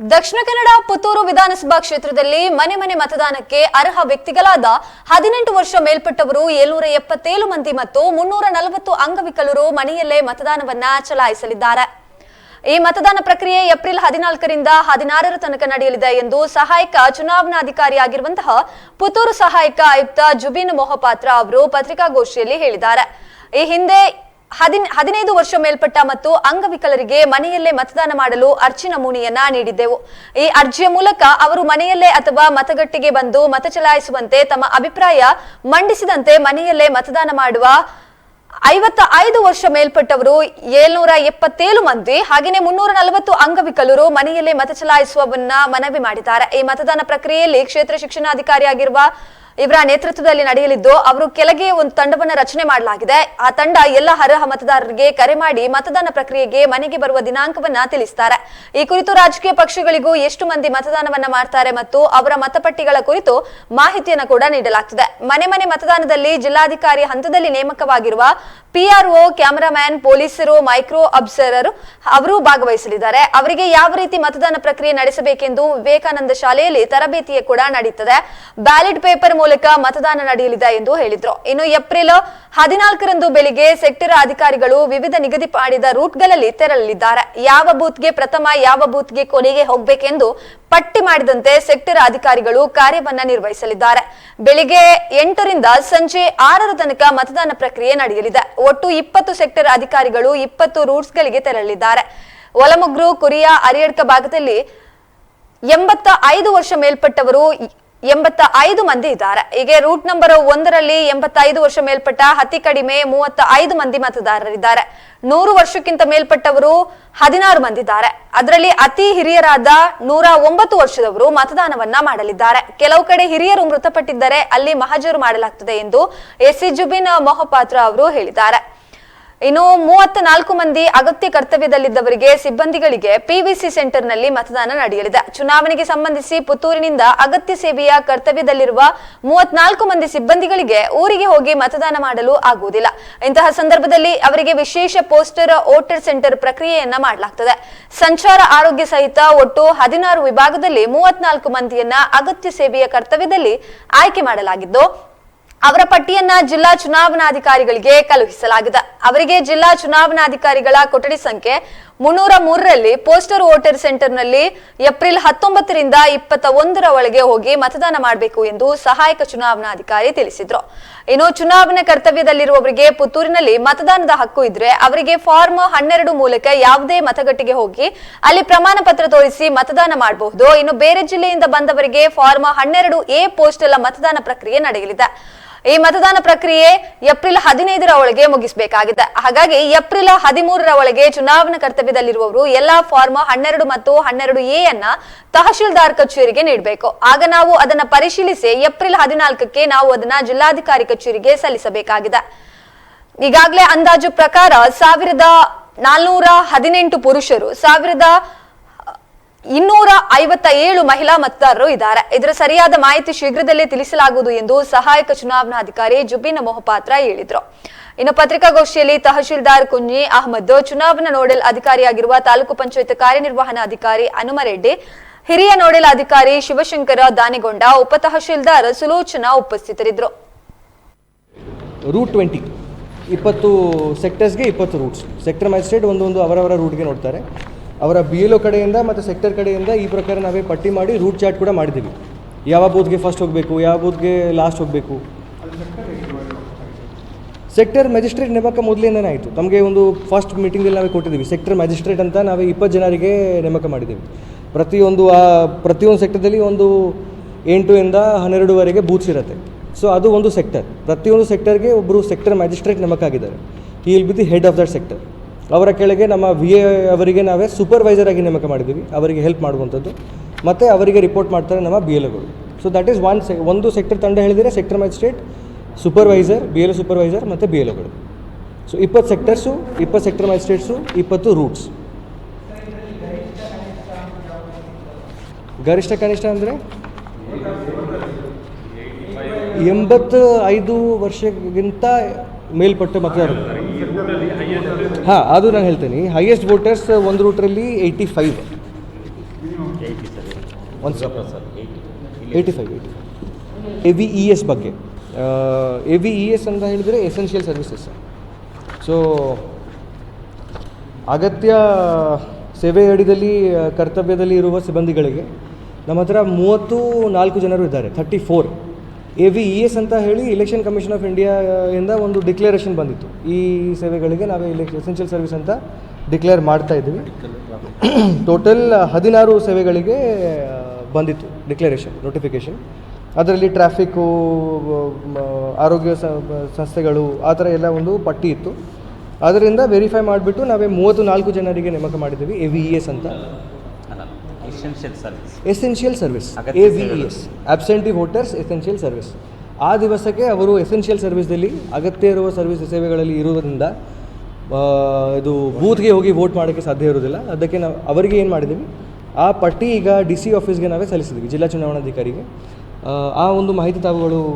ದಕ್ಷಿಣ ಕನ್ನಡ ಪುತ್ತೂರು ವಿಧಾನಸಭಾ ಕ್ಷೇತ್ರದಲ್ಲಿ ಮನೆ ಮನೆ ಮತದಾನಕ್ಕೆ ಅರ್ಹ ವ್ಯಕ್ತಿಗಳಾದ ಹದಿನೆಂಟು ವರ್ಷ ಮೇಲ್ಪಟ್ಟವರು ಏಳ್ನೂರ ಎಪ್ಪತ್ತೇಳು ಮಂದಿ ಮತ್ತು ಮುನ್ನೂರ ನಲವತ್ತು ಅಂಗವಿಕಲರು ಮನೆಯಲ್ಲೇ ಮತದಾನವನ್ನ ಚಲಾಯಿಸಲಿದ್ದಾರೆ. ಈ ಮತದಾನ ಪ್ರಕ್ರಿಯೆ ಏಪ್ರಿಲ್ ಹದಿನಾಲ್ಕರಿಂದ ಹದಿನಾರರ ತನಕ ನಡೆಯಲಿದೆ ಎಂದು ಸಹಾಯಕ ಚುನಾವಣಾಧಿಕಾರಿಯಾಗಿರುವಂತಹ ಪುತ್ತೂರು ಸಹಾಯಕ ಆಯುಕ್ತ ಜುಬಿನ್ ಮೊಹಪಾತ್ರ ಅವರು ಪತ್ರಿಕಾಗೋಷ್ಠಿಯಲ್ಲಿ ಹೇಳಿದ್ದಾರೆ. ಈ ಹಿಂದೆ ಹದಿನ, ಹದಿನೈದು ವರ್ಷ ಮೇಲ್ಪಟ್ಟ ಮತ್ತು ಅಂಗವಿಕಲರಿಗೆ ಮನೆಯಲ್ಲೇ ಮತದಾನ ಮಾಡಲು ಅರ್ಜಿ ನಮೂನೆಯನ್ನ ನೀಡಿದ್ದೆವು. ಈ ಅರ್ಜಿಯ ಮೂಲಕ ಅವರು ಮನೆಯಲ್ಲೇ ಅಥವಾ ಮತಗಟ್ಟೆಗೆ ಬಂದು ಮತ ಚಲಾಯಿಸುವಂತೆ ತಮ್ಮ ಅಭಿಪ್ರಾಯ ಮಂಡಿಸಿದಂತೆ ಮನೆಯಲ್ಲೇ ಮತದಾನ ಮಾಡುವ ಐವತ್ತ ಐದು ವರ್ಷ ಮೇಲ್ಪಟ್ಟವರು ಏಳ್ನೂರ ಎಪ್ಪತ್ತೇಳು ಮಂದಿ ಹಾಗೆಯೇ ಮುನ್ನೂರ ನಲವತ್ತು ಅಂಗವಿಕಲರು ಮನೆಯಲ್ಲೇ ಮತ ಚಲಾಯಿಸುವವನ್ನ ಮನವಿ ಮಾಡಿದ್ದಾರೆ. ಈ ಮತದಾನ ಪ್ರಕ್ರಿಯೆಯಲ್ಲಿ ಕ್ಷೇತ್ರ ಶಿಕ್ಷಣಾಧಿಕಾರಿಯಾಗಿರುವ ಇವರ ನೇತೃತ್ವದಲ್ಲಿ ನಡೆಯಲಿದ್ದು, ಅವರು ಕೆಳಗೆ ಒಂದು ತಂಡವನ್ನು ರಚನೆ ಮಾಡಲಾಗಿದೆ. ಆ ತಂಡ ಎಲ್ಲ ಅರ್ಹ ಮತದಾರರಿಗೆ ಕರೆ ಮಾಡಿ ಮತದಾನ ಪ್ರಕ್ರಿಯೆಗೆ ಮನೆಗೆ ಬರುವ ದಿನಾಂಕವನ್ನ ತಿಳಿಸ್ತಾರೆ. ಈ ಕುರಿತು ರಾಜಕೀಯ ಪಕ್ಷಗಳಿಗೂ ಎಷ್ಟು ಮಂದಿ ಮತದಾನವನ್ನ ಮಾಡ್ತಾರೆ ಮತ್ತು ಅವರ ಮತಪಟ್ಟಿಗಳ ಕುರಿತು ಮಾಹಿತಿಯನ್ನು ಕೂಡ ನೀಡಲಾಗ್ತದೆ. ಮನೆ ಮನೆ ಮತದಾನದಲ್ಲಿ ಜಿಲ್ಲಾಧಿಕಾರಿ ಹಂತದಲ್ಲಿ ನೇಮಕವಾಗಿರುವ ಪಿಆರ್ಒ, ಕ್ಯಾಮರಾಮ್ಯಾನ್, ಪೊಲೀಸರು, ಮೈಕ್ರೋ ಅಬ್ಸರ್ವರ್ ಅವರು ಭಾಗವಹಿಸಲಿದ್ದಾರೆ. ಅವರಿಗೆ ಯಾವ ರೀತಿ ಮತದಾನ ಪ್ರಕ್ರಿಯೆ ನಡೆಸಬೇಕೆಂದು ವಿವೇಕಾನಂದ ಶಾಲೆಯಲ್ಲಿ ತರಬೇತಿಯೇ ಕೂಡ ನಡೆಯುತ್ತದೆ ಬ್ಯಾಲೆಟ್ ಪೇಪರ್ ಮೂಲಕ ಮತದಾನ ನಡೆಯಲಿದೆ ಎಂದು ಹೇಳಿದ್ರು. ಇನ್ನು ಏಪ್ರಿಲ್ ಹದಿನಾಲ್ಕರಂದು ಬೆಳಿಗ್ಗೆ ಸೆಕ್ಟರ್ ಅಧಿಕಾರಿಗಳು ವಿವಿಧ ನಿಗದಿ ಮಾಡಿದ ರೂಟ್ಗಳಲ್ಲಿ ತೆರಳಲಿದ್ದಾರೆ. ಯಾವ ಬೂತ್ಗೆ ಪ್ರಥಮ, ಯಾವ ಬೂತ್ಗೆ ಕೊನೆಗೆ ಹೋಗಬೇಕೆಂದು ಪಟ್ಟಿ ಮಾಡಿದಂತೆ ಸೆಕ್ಟರ್ ಅಧಿಕಾರಿಗಳು ಕಾರ್ಯವನ್ನ ನಿರ್ವಹಿಸಲಿದ್ದಾರೆ. ಬೆಳಿಗ್ಗೆ ಎಂಟರಿಂದ ಸಂಜೆ ಆರರ ತನಕ ಮತದಾನ ಪ್ರಕ್ರಿಯೆ ನಡೆಯಲಿದೆ. ಒಟ್ಟು ಇಪ್ಪತ್ತು ಸೆಕ್ಟರ್ ಅಧಿಕಾರಿಗಳು ಇಪ್ಪತ್ತು ರೂಟ್ಸ್ಗಳಿಗೆ ತೆರಳಲಿದ್ದಾರೆ. ಒಲಮುಗ್ರು ಕುರಿಯಾ, ಅರಿಯಡ್ಕ ಭಾಗದಲ್ಲಿ ಎಂಬತ್ತ ಐದು ವರ್ಷ ಮೇಲ್ಪಟ್ಟವರು ಎಂಬತ್ತ ಐದು ಮಂದಿ ಇದ್ದಾರೆ. ಹೀಗೆ ರೂಟ್ ನಂಬರ್ ಒಂದರಲ್ಲಿ ಎಂಬತ್ತೈದು ವರ್ಷ ಮೇಲ್ಪಟ್ಟ, ಅತಿ ಕಡಿಮೆ ಮೂವತ್ತ ಐದು ಮಂದಿ ಮತದಾರರಿದ್ದಾರೆ. ನೂರು ವರ್ಷಕ್ಕಿಂತ ಮೇಲ್ಪಟ್ಟವರು ಹದಿನಾರು ಮಂದಿ ಇದ್ದಾರೆ. ಅದರಲ್ಲಿ ಅತಿ ಹಿರಿಯರಾದ ನೂರ ಒಂಬತ್ತು ವರ್ಷದವರು ಮತದಾನವನ್ನ ಮಾಡಲಿದ್ದಾರೆ. ಕೆಲವು ಕಡೆ ಹಿರಿಯರು ಮೃತಪಟ್ಟಿದ್ದರೆ ಅಲ್ಲಿ ಮಹಜರು ಮಾಡಲಾಗ್ತದೆ ಎಂದು ಎಸ್ ಸಿ ಜುಬಿನ್ ಮೊಹಪಾತ್ರ ಅವರು ಹೇಳಿದ್ದಾರೆ. ಇನ್ನು ಮೂವತ್ತ ನಾಲ್ಕು ಮಂದಿ ಅಗತ್ಯ ಕರ್ತವ್ಯದಲ್ಲಿದ್ದವರಿಗೆ ಸಿಬ್ಬಂದಿಗಳಿಗೆ ಪಿವಿಸಿ ಸೆಂಟರ್ನಲ್ಲಿ ಮತದಾನ ನಡೆಯಲಿದೆ. ಚುನಾವಣೆಗೆ ಸಂಬಂಧಿಸಿ ಪುತ್ತೂರಿನಿಂದ ಅಗತ್ಯ ಸೇವೆಯ ಕರ್ತವ್ಯದಲ್ಲಿರುವ ಮೂವತ್ನಾಲ್ಕು ಮಂದಿ ಸಿಬ್ಬಂದಿಗಳಿಗೆ ಊರಿಗೆ ಹೋಗಿ ಮತದಾನ ಮಾಡಲು ಆಗುವುದಿಲ್ಲ. ಇಂತಹ ಸಂದರ್ಭದಲ್ಲಿ ಅವರಿಗೆ ವಿಶೇಷ ಪೋಸ್ಟರ್, ವೋಟರ್ ಸೆಂಟರ್ ಪ್ರಕ್ರಿಯೆಯನ್ನ ಮಾಡಲಾಗ್ತದೆ. ಸಂಚಾರ ಆರೋಗ್ಯ ಸಹಿತ ಒಟ್ಟು ಹದಿನಾರು ವಿಭಾಗದಲ್ಲಿ ಮೂವತ್ನಾಲ್ಕು ಮಂದಿಯನ್ನ ಅಗತ್ಯ ಸೇವೆಯ ಕರ್ತವ್ಯದಲ್ಲಿ ಆಯ್ಕೆ ಮಾಡಲಾಗಿದ್ದು, ಅವರ ಪಟ್ಟಿಯನ್ನ ಜಿಲ್ಲಾ ಚುನಾವಣಾಧಿಕಾರಿಗಳಿಗೆ ಕಳುಹಿಸಲಾಗಿದೆ. ಅವರಿಗೆ ಜಿಲ್ಲಾ ಚುನಾವಣಾಧಿಕಾರಿಗಳ ಕೊಠಡಿ ಸಂಖ್ಯೆ ಮುನ್ನೂರ ಮೂರರಲ್ಲಿ ಪೋಸ್ಟರ್ ವೋಟರ್ ಸೆಂಟರ್ನಲ್ಲಿ ಏಪ್ರಿಲ್ ಹತ್ತೊಂಬತ್ತರಿಂದ ಇಪ್ಪತ್ತ ಒಂದರ ಒಳಗೆ ಹೋಗಿ ಮತದಾನ ಮಾಡಬೇಕು ಎಂದು ಸಹಾಯಕ ಚುನಾವಣಾಧಿಕಾರಿ ತಿಳಿಸಿದ್ರು. ಇನ್ನು ಚುನಾವಣಾ ಕರ್ತವ್ಯದಲ್ಲಿರುವವರಿಗೆ ಪುತ್ತೂರಿನಲ್ಲಿ ಮತದಾನದ ಹಕ್ಕು ಇದ್ರೆ ಅವರಿಗೆ ಫಾರ್ಮ್ ಹನ್ನೆರಡು ಮೂಲಕ ಯಾವುದೇ ಮತಗಟ್ಟೆಗೆ ಹೋಗಿ ಅಲ್ಲಿ ಪ್ರಮಾಣ ಪತ್ರ ತೋರಿಸಿ ಮತದಾನ ಮಾಡಬಹುದು. ಇನ್ನು ಬೇರೆ ಜಿಲ್ಲೆಯಿಂದ ಬಂದವರಿಗೆ ಫಾರ್ಮ್ ಹನ್ನೆರಡು ಎ ಪೋಸ್ಟಲ್ ಮತದಾನ ಪ್ರಕ್ರಿಯೆ ನಡೆಯಲಿದೆ. ಈ ಮತದಾನ ಪ್ರಕ್ರಿಯೆ ಏಪ್ರಿಲ್ ಹದಿನೈದರ ಒಳಗೆ ಮುಗಿಸಬೇಕಾಗಿದೆ. ಹಾಗಾಗಿ ಏಪ್ರಿಲ್ ಹದಿಮೂರರ ಒಳಗೆ ಚುನಾವಣಾ ಕರ್ತವ್ಯದಲ್ಲಿರುವವರು ಎಲ್ಲಾ ಫಾರ್ಮ್ ಹನ್ನೆರಡು ಮತ್ತು ಹನ್ನೆರಡು ಎ ಅನ್ನ ತಹಶೀಲ್ದಾರ್ ಕಚೇರಿಗೆ ನೀಡಬೇಕು. ಆಗ ನಾವು ಅದನ್ನ ಪರಿಶೀಲಿಸಿ ಏಪ್ರಿಲ್ ಹದಿನಾಲ್ಕಕ್ಕೆ ನಾವು ಅದನ್ನ ಜಿಲ್ಲಾಧಿಕಾರಿ ಕಚೇರಿಗೆ ಸಲ್ಲಿಸಬೇಕಾಗಿದೆ. ಈಗಾಗಲೇ ಅಂದಾಜು ಪ್ರಕಾರ ಸಾವಿರದ ನಾಲ್ನೂರ ಹದಿನೆಂಟು ಪುರುಷರು, ಸಾವಿರದ ಇನ್ನೂರ ಐವತ್ತ ಏಳು ಮಹಿಳಾ ಮತದಾರರು ಇದ್ದಾರೆ. ಇದರ ಸರಿಯಾದ ಮಾಹಿತಿ ಶೀಘ್ರದಲ್ಲೇ ತಿಳಿಸಲಾಗುವುದು ಎಂದು ಸಹಾಯಕ ಚುನಾವಣಾಧಿಕಾರಿ ಜುಬಿನ್ ಮೊಹಪಾತ್ರ ಹೇಳಿದರು. ಇನ್ನು ಪತ್ರಿಕಾಗೋಷ್ಠಿಯಲ್ಲಿ ತಹಶೀಲ್ದಾರ್ ಕುಂಜಿ ಅಹಮದ್ ಚುನಾವಣಾ ನೋಡೆಲ್ ಅಧಿಕಾರಿಯಾಗಿರುವ ತಾಲೂಕು ಪಂಚಾಯತ್ ಕಾರ್ಯನಿರ್ವಹಣಾಧಿಕಾರಿ ಹನುಮರೆಡ್ಡಿ, ಹಿರಿಯ ನೋಡೆಲ್ ಅಧಿಕಾರಿ ಶಿವಶಂಕರ ದಾನಿಗೊಂಡ ಉಪ ತಹಶೀಲ್ದಾರ್ ಸುಲೋಚನಾ ಉಪಸ್ಥಿತರಿದ್ದರು. ರೂಟ್ ಟ್ವೆಂಟಿ ಇಪ್ಪತ್ತು ಸೆಕ್ಟರ್ಸ್ಗೆ ಇಪ್ಪತ್ತು ರೂಟ್ಸ್ ಸೆಕ್ಟರ್ ಮ್ಯಾಜಿಸ್ಟ್ರೇಟ್ ಒಂದೊಂದು ಅವರವರ ರೂಟ್ಗೆ ನೋಡ್ತಾರೆ. ಅವರ ಬಿ ಎಲ್ ಒ ಕಡೆಯಿಂದ ಮತ್ತು ಸೆಕ್ಟರ್ ಕಡೆಯಿಂದ ಈ ಪ್ರಕಾರ ನಾವೇ ಪಟ್ಟಿ ಮಾಡಿ ರೂಟ್ ಚಾರ್ಟ್ ಕೂಡ ಮಾಡಿದ್ದೀವಿ. ಯಾವ ಬೂತ್ಗೆ ಫಸ್ಟ್ ಹೋಗಬೇಕು, ಯಾವ ಬೂತ್ಗೆ ಲಾಸ್ಟ್ ಹೋಗಬೇಕು? ಸೆಕ್ಟರ್ ಮ್ಯಾಜಿಸ್ಟ್ರೇಟ್ ನೇಮಕ ಮೊದಲಿಂದನೇ ಆಯಿತು. ನಮಗೆ ಒಂದು ಫಸ್ಟ್ ಮೀಟಿಂಗಲ್ಲಿ ನಾವೇ ಕೊಟ್ಟಿದ್ದೀವಿ. ಸೆಕ್ಟರ್ ಮ್ಯಾಜಿಸ್ಟ್ರೇಟ್ ಅಂತ ನಾವೇ ಇಪ್ಪತ್ತು ಜನರಿಗೆ ನೇಮಕ ಮಾಡಿದ್ದೀವಿ. ಪ್ರತಿಯೊಂದು, ಆ, ಪ್ರತಿಯೊಂದು ಸೆಕ್ಟರ್ದಲ್ಲಿ ಒಂದು ಎಂಟು ಇಂದ ಹನ್ನೆರಡುವರೆಗೆ ಬೂತ್ಸ್ ಇರುತ್ತೆ. ಸೊ ಅದು ಒಂದು ಸೆಕ್ಟರ್ ಪ್ರತಿಯೊಂದು ಸೆಕ್ಟರ್ಗೆ ಒಬ್ಬರು ಸೆಕ್ಟರ್ ಮ್ಯಾಜಿಸ್ಟ್ರೇಟ್ ನೇಮಕ ಆಗಿದ್ದಾರೆ. ಈ will be the head of that sector ಅವರ ಕೆಳಗೆ ನಮ್ಮ ವಿ ಎ ಅವರಿಗೆ ನಾವೇ ಸೂಪರ್ವೈಸರ್ ಆಗಿ ನೇಮಕ ಮಾಡಿದ್ದೀವಿ. ಅವರಿಗೆ ಹೆಲ್ಪ್ ಮಾಡುವಂಥದ್ದು. ಮತ್ತು ಅವರಿಗೆ ರಿಪೋರ್ಟ್ ಮಾಡ್ತಾರೆ ನಮ್ಮ ಬಿ ಎಲ್ ಎಗಳು so that is one say ಒಂದು ಸೆಕ್ಟರ್ ತಂಡ ಹೇಳಿದರೆ sector magistrate supervisor B L supervisor ಮತ್ತು ಬಿ ಎಲ್ ಎಗಳು ಸೊ ಇಪ್ಪತ್ತು ಸೆಕ್ಟರ್ಸು ಇಪ್ಪತ್ತು ಸೆಕ್ಟರ್ ಮ್ಯಾಜಿಸ್ಟ್ರೇಟ್ಸು ಇಪ್ಪತ್ತು ರೂಟ್ಸ್ ಗರಿಷ್ಠ ಕನಿಷ್ಠ ಅಂದರೆ? ಎಂಬತ್ತು ಐದು ವರ್ಷಕ್ಕಿಂತ ಮೇಲ್ಪಟ್ಟ ಮತದಾರರು. ಹಾಂ ಅದು ನಾನು ಹೇಳ್ತೀನಿ. ಹೈಯೆಸ್ಟ್ ವೋಟರ್ಸ್ ಒಂದು ರೂಟ್ರಲ್ಲಿ ಏಯ್ಟಿ ಫೈವ್ ಒಂದು sir eighty eighty five eighty A V E S ಬಗ್ಗೆ. ಎ ವಿ ಇ ಎಸ್ ಅಂತ ಹೇಳಿದರೆ ಎಸೆನ್ಷಿಯಲ್ ಸರ್ವಿಸಸ್ ಸೊ ಅಗತ್ಯ ಸೇವೆ ಅಡಿದಲ್ಲಿ ಕರ್ತವ್ಯದಲ್ಲಿ ಇರುವ ಸಿಬ್ಬಂದಿಗಳಿಗೆ ನಮ್ಮ ಹತ್ರ ಮೂವತ್ತು ನಾಲ್ಕು ಜನರು ಇದ್ದಾರೆ thirty four A V E S ಅಂತ ಹೇಳಿ ಇಲೆಕ್ಷನ್ ಕಮಿಷನ್ ಆಫ್ ಇಂಡಿಯಾ ಇಂದ ಒಂದು ಡಿಕ್ಲರೇಷನ್ ಬಂದಿತ್ತು. ಈ ಸೇವೆಗಳಿಗೆ ನಾವೇ ಇಲೆಕ್ ಎಸೆನ್ಷಿಯಲ್ ಸರ್ವಿಸ್ ಅಂತ ಡಿಕ್ಲೇರ್ ಮಾಡ್ತಾ ಇದ್ದೀವಿ. ಟೋಟಲ್ ಹದಿನಾರು ಸೇವೆಗಳಿಗೆ ಬಂದಿತ್ತು ಡಿಕ್ಲರೇಷನ್ ನೋಟಿಫಿಕೇಷನ್ ಅದರಲ್ಲಿ ಟ್ರಾಫಿಕ್ಕು ಆರೋಗ್ಯ ಸಂಸ್ಥೆಗಳು, ಆ ಥರ ಎಲ್ಲ ಒಂದು ಪಟ್ಟಿ ಇತ್ತು. ಅದರಿಂದ ವೆರಿಫೈ ಮಾಡಿಬಿಟ್ಟು ನಾವೇ ಮೂವತ್ತು ನಾಲ್ಕು ಜನರಿಗೆ ನೇಮಕ ಮಾಡಿದ್ದೀವಿ ಎ ವಿ ಇ ಎಸ್ ಅಂತ. ಎಸೆನ್ಷಿಯಲ್ ಸರ್ವಿಸ್ ಎಸೆನ್ಷಿಯಲ್ ಸರ್ವಿಸ್ ಅಗತ್ಯ A V E S absentee voters essential service ಆ ದಿವಸಕ್ಕೆ ಅವರು ಎಸೆನ್ಷಿಯಲ್ ಸರ್ವಿಸ್ದಲ್ಲಿ ಅಗತ್ಯ ಇರುವ ಸರ್ವಿಸ್ ಸೇವೆಗಳಲ್ಲಿ ಇರುವುದರಿಂದ ಇದು ಬೂತ್ಗೆ ಹೋಗಿ ವೋಟ್ ಮಾಡೋಕ್ಕೆ ಸಾಧ್ಯ ಇರೋದಿಲ್ಲ ಅದಕ್ಕೆ ನಾವು ಅವರಿಗೆ ಏನು ಮಾಡಿದ್ದೀವಿ ಆ ಪಟ್ಟಿ ಈಗ ಡಿ ಸಿ ಆಫೀಸ್ಗೆ ನಾವೇ ಸಲ್ಲಿಸಿದ್ವಿ ಜಿಲ್ಲಾ ಚುನಾವಣಾಧಿಕಾರಿಗೆ. ಆ ಒಂದು ಮಾಹಿತಿ ತಾವುಗಳು